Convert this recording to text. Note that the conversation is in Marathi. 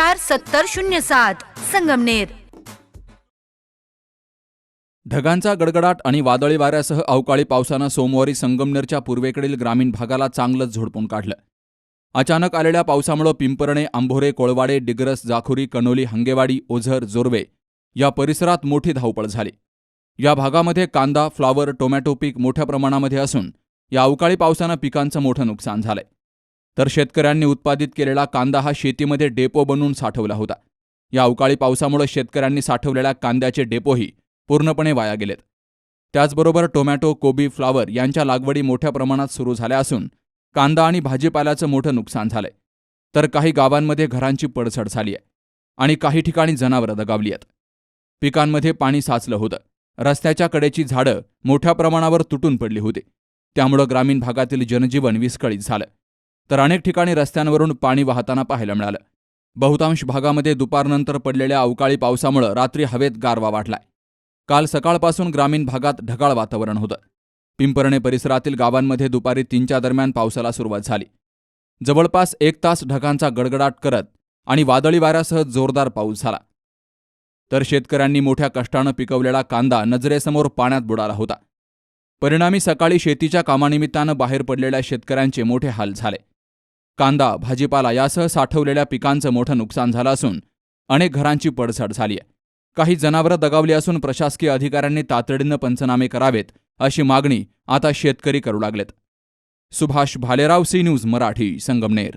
चार सत्तर शून्य सात संगमनेर. ढगांचा गडगडाट आणि वादळी वाऱ्यासह अवकाळी पावसानं सोमवारी संगमनेरच्या पूर्वेकडील ग्रामीण भागाला चांगलंच झोडपून काढलं. अचानक आलेल्या पावसामुळं पिंपरणे आंभोरे कोळवाडे डिग्रस जाखुरी कनोली हंगेवाडी ओझर जोरवे या परिसरात मोठी धावपळ झाली. या भागामध्ये कांदा फ्लॉवर टोमॅटो पीक मोठ्या प्रमाणामध्ये असून या अवकाळी पावसानं पिकांचं मोठं नुकसान झालंय. तर शेतकऱ्यांनी उत्पादित केलेला कांदा हा शेतीमध्ये डेपो बनवून साठवला होता. या अवकाळी पावसामुळे शेतकऱ्यांनी साठवलेल्या कांद्याचे डेपोही पूर्णपणे वाया गेलेत. त्याचबरोबर टोमॅटो कोबी फ्लावर यांच्या लागवडी मोठ्या प्रमाणात सुरू झाल्या असून कांदा आणि भाजीपाल्याचं मोठं नुकसान झालंय. तर काही गावांमध्ये घरांची पडझड झाली आहे आणि काही ठिकाणी जनावरं दगावली आहेत. पिकांमध्ये पाणी साचलं होतं. रस्त्याच्या कडेची झाडं मोठ्या प्रमाणावर तुटून पडली होती. त्यामुळं ग्रामीण भागातील जनजीवन विस्कळीत झालं. तर अनेक ठिकाणी रस्त्यांवरून पाणी वाहताना पाहायला मिळालं. बहुतांश भागामध्ये दुपारनंतर पडलेल्या अवकाळी पावसामुळं रात्री हवेत गारवा वाढलाय. काल सकाळपासून ग्रामीण भागात ढगाळ वातावरण होतं. पिंपरणे परिसरातील गावांमध्ये दुपारी तीनच्या दरम्यान पावसाला सुरुवात झाली. जवळपास एक तास ढगांचा गडगडाट करत आणि वादळी वाऱ्यासह जोरदार पाऊस झाला. तर शेतकऱ्यांनी मोठ्या कष्टानं पिकवलेला कांदा नजरेसमोर पाण्यात बुडाला होता. परिणामी सकाळी शेतीच्या कामानिमित्तानं बाहेर पडलेल्या शेतकऱ्यांचे मोठे हाल झाले. कांदा भाजीपाला यासह साठवलेल्या पिकांचं मोठं नुकसान झालं असून अनेक घरांची पडझड झाली आहे. काही जनावरं दगावली असून प्रशासकीय अधिकाऱ्यांनी तातडीनं पंचनामे करावेत अशी मागणी आता शेतकरी करू लागलेत. Subhash Bhalerao C news Marathi Sangamner.